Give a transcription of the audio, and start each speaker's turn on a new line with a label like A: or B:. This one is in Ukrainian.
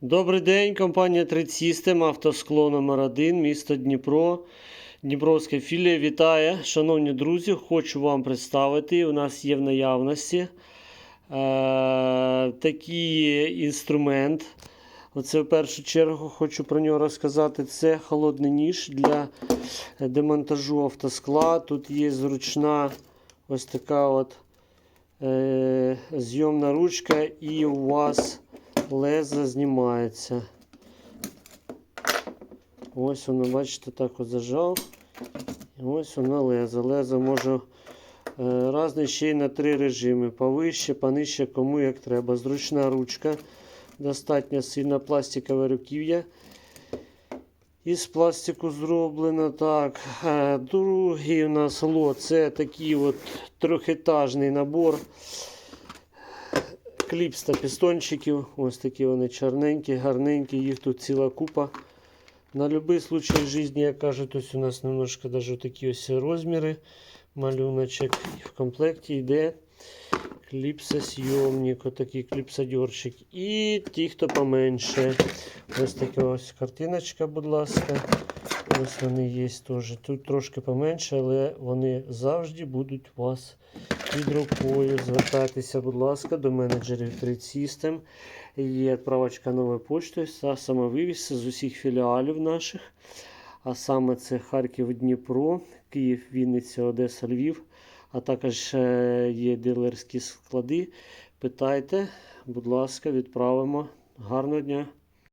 A: Добрий день, компанія Тридсістем, автоскло номер 1 місто Дніпро. Дніпровська філія вітає. Шановні друзі, хочу вам представити. У нас є в наявності е, такий інструмент. Оце в першу чергу хочу про нього розказати. Це холодний ніж для демонтажу автоскла. Тут є зручна ось така от е, зйомна ручка, і у вас лезо знімається. Ось воно, бачите, так от зажав. І ось воно лезо. Лезо може е, разне ще й на три режими. Повище, понижче, кому як треба. Зручна ручка. Достатньо сильна пластикове руків'я. Із пластику зроблено так. Е, Другий у нас лот це такий от трьохетажний набор кліпс та пістончиків. Ось такі вони чорненькі, гарненькі, їх тут ціла купа. На будь-який случай життя, як кажуть, ось у нас немножко даже такі ось розміри. Малюночок. В комплекті йде кліпсосйомник, отакий кліпсодерчик. І ті, хто поменше. Ось така ось картиночка, будь ласка. Ось вони є теж. Тут трошки поменше, але вони завжди будуть вас під рукою. Звертайтеся, будь ласка, до менеджерів Trade System. Є відправочка новою поштою та самовивіз з усіх філіалів наших. А саме це Харків, Дніпро, Київ, Вінниця, Одеса, Львів. А також е, є дилерські склади. Питайте, будь ласка, відправимо. Гарного дня!